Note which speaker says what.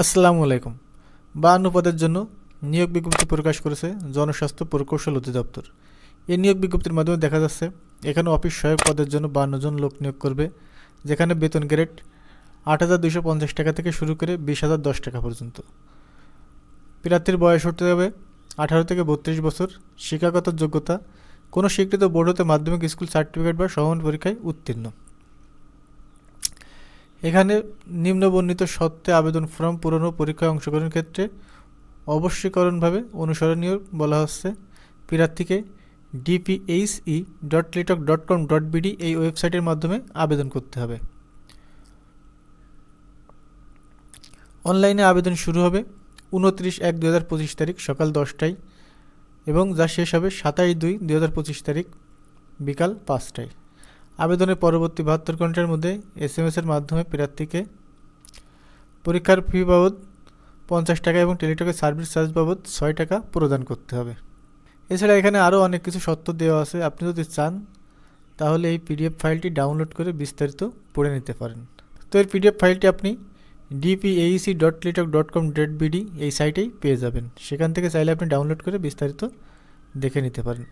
Speaker 1: আসসালামু আলাইকুম। বাহান্ন পদের জন্য নিয়োগ বিজ্ঞপ্তি প্রকাশ করেছে জনস্বাস্থ্য প্রকৌশল অধিদপ্তর। এই নিয়োগ বিজ্ঞপ্তির মাধ্যমে দেখা যাচ্ছে, এখানে অফিস সহায়ক পদের জন্য বান্ন জন লোক নিয়োগ করবে, যেখানে বেতন গ্রেড আট হাজার দুশো পঞ্চাশ টাকা থেকে শুরু করে বিশ হাজার দশ টাকা পর্যন্ত। প্রার্থীর বয়স হতে হবে আঠারো থেকে বত্রিশ বছর, শিক্ষাগত যোগ্যতা, কোনো স্বীকৃত বোর্ড হতে মাধ্যমিক স্কুল সার্টিফিকেট বা সমান পরীক্ষায় উত্তীর্ণ। এখানে নিম্নবর্ণিত সত্ত্বে আবেদন ফর্ম পূরণ ও পরীক্ষায় অংশগ্রহণের ক্ষেত্রে অবশ্যইকরণভাবে অনুসরণীয় বলা হচ্ছে। প্রার্থীকে DPHE dot teletalk dot com dot BD এই ওয়েবসাইটের মাধ্যমে আবেদন করতে হবে। অনলাইনে আবেদন শুরু হবে উনত্রিশ এক দু হাজার পঁচিশ তারিখ সকাল দশটায় এবং যা শেষ হবে সাতাশ দুই দু হাজার পঁচিশ তারিখ বিকাল পাঁচটায়। আবেদনের পরবর্তী বাহাত্তর ঘণ্টার মধ্যে এস এম এর মাধ্যমে প্রার্থীকে পরীক্ষার ফি বাবদ পঞ্চাশ টাকা এবং টেলিটকের সার্ভিস চার্জ বাবদ ছয় টাকা প্রদান করতে হবে। এছাড়া এখানে আরও অনেক কিছু শর্ত দেওয়া আছে। আপনি যদি চান, তাহলে এই পিডিএফ ফাইলটি ডাউনলোড করে বিস্তারিত পড়ে নিতে পারেন। তো এর পিডিএফ ফাইলটি আপনি DPHE dot teletalk dot com dot BD এই সাইটেই পেয়ে যাবেন। সেখান থেকে চাইলে আপনি ডাউনলোড করে বিস্তারিত দেখে নিতে পারেন।